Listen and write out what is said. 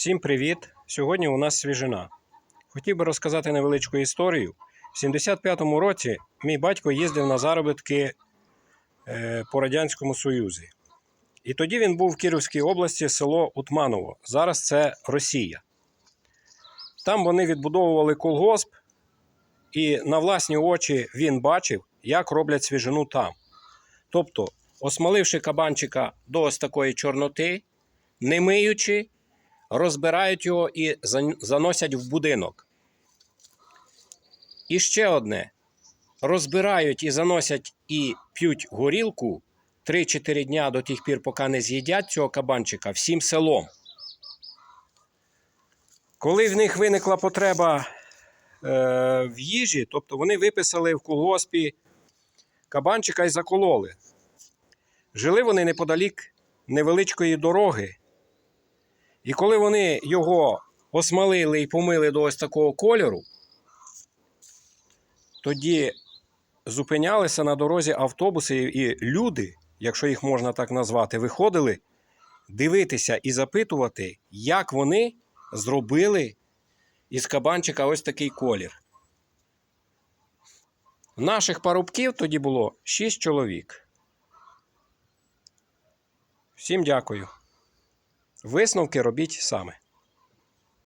Всім привіт! Сьогодні у нас свіжина. Хотів би розказати невеличку історію. В 75-му році мій батько їздив на заробітки е, по Радянському Союзі. І тоді він був в Кіровській області, село Утманово. Зараз це Росія. Там вони відбудовували колгосп, і на власні очі він бачив, як роблять свіжину там. Тобто, осмоливши кабанчика до ось такої чорноти, не миючи, розбирають його і заносять в будинок. І ще одне: розбирають і заносять і п'ють горілку 3-4 дня до тих пір, поки не з'їдять цього кабанчика всім селом. Коли в них виникла потреба е, в їжі, тобто вони виписали в колгоспі кабанчика і закололи. Жили вони неподалік невеличкої дороги. І коли вони його осмалили і помили до ось такого кольору, тоді зупинялися на дорозі автобуси, і люди, якщо їх можна так назвати, виходили дивитися і запитувати, як вони зробили із кабанчика ось такий колір. Наших парубків тоді було 6 чоловік. Всім дякую. Висновки робіть саме.